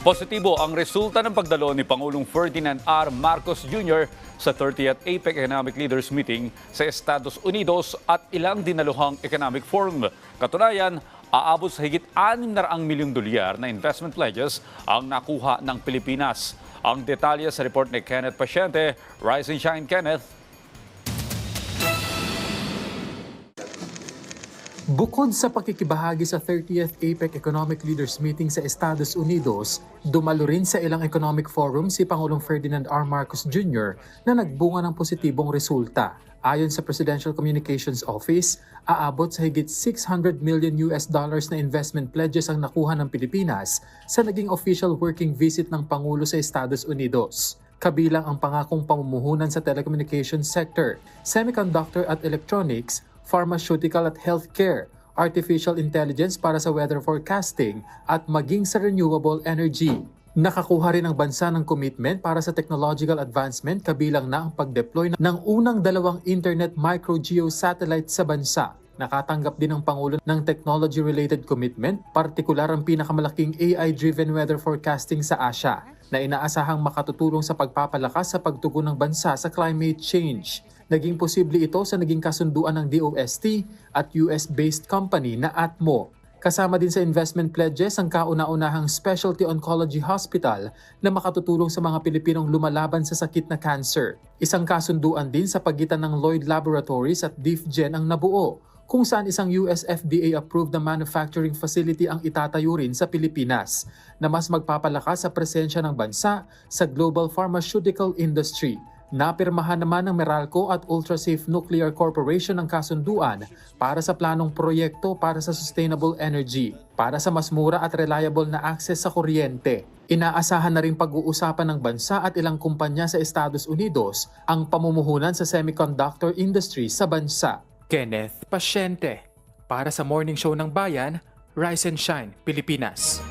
Positibo ang resulta ng pagdalo ni Pangulong Ferdinand R. Marcos Jr. sa 30th APEC Economic Leaders Meeting sa Estados Unidos at ilang dinaluhang economic forum. Katunayan, aabot sa higit 600 milyong dolyar na investment pledges ang nakuha ng Pilipinas. Ang detalye sa report ni Kenneth Pasyente. Rise and Shine, Kenneth. Bukod sa pakikibahagi sa 30th APEC Economic Leaders Meeting sa Estados Unidos, dumalo rin sa ilang economic forum si Pangulong Ferdinand R. Marcos Jr. na nagbunga ng positibong resulta. Ayon sa Presidential Communications Office, aabot sa higit 600 million US dollars na investment pledges ang nakuha ng Pilipinas sa naging official working visit ng Pangulo sa Estados Unidos kabilang ang pangakong pamumuhunan sa telecommunications sector, semiconductor at electronics, pharmaceutical at healthcare, artificial intelligence para sa weather forecasting at maging sa renewable energy. Nakakuha rin ang bansa ng commitment para sa technological advancement kabilang na ang pag-deploy ng unang dalawang internet micro-geo satellite sa bansa. Nakatanggap din ang Pangulo ng technology-related commitment, partikular ang pinakamalaking AI-driven weather forecasting sa Asia na inaasahang makatutulong sa pagpapalakas sa pagtugon ng bansa sa climate change. Naging posible ito sa naging kasunduan ng DOST at US-based company na Atmo. Kasama din sa investment pledges ang kauna-unahang Specialty Oncology Hospital na makatutulong sa mga Pilipinong lumalaban sa sakit na cancer. Isang kasunduan din sa pagitan ng Lloyd Laboratories at DifGen ang nabuo kung saan isang US FDA-approved na manufacturing facility ang itatayo rin sa Pilipinas na mas magpapalakas sa presensya ng bansa sa global pharmaceutical industry. Napirmahan naman ng Meralco at Ultrasafe Nuclear Corporation ang kasunduan para sa planong proyekto para sa sustainable energy, para sa mas mura at reliable na access sa kuryente. Inaasahan na rin pag-uusapan ng bansa at ilang kumpanya sa Estados Unidos ang pamumuhunan sa semiconductor industry sa bansa. Kenneth Pasyente para sa Morning Show ng Bayan, Rise and Shine, Pilipinas.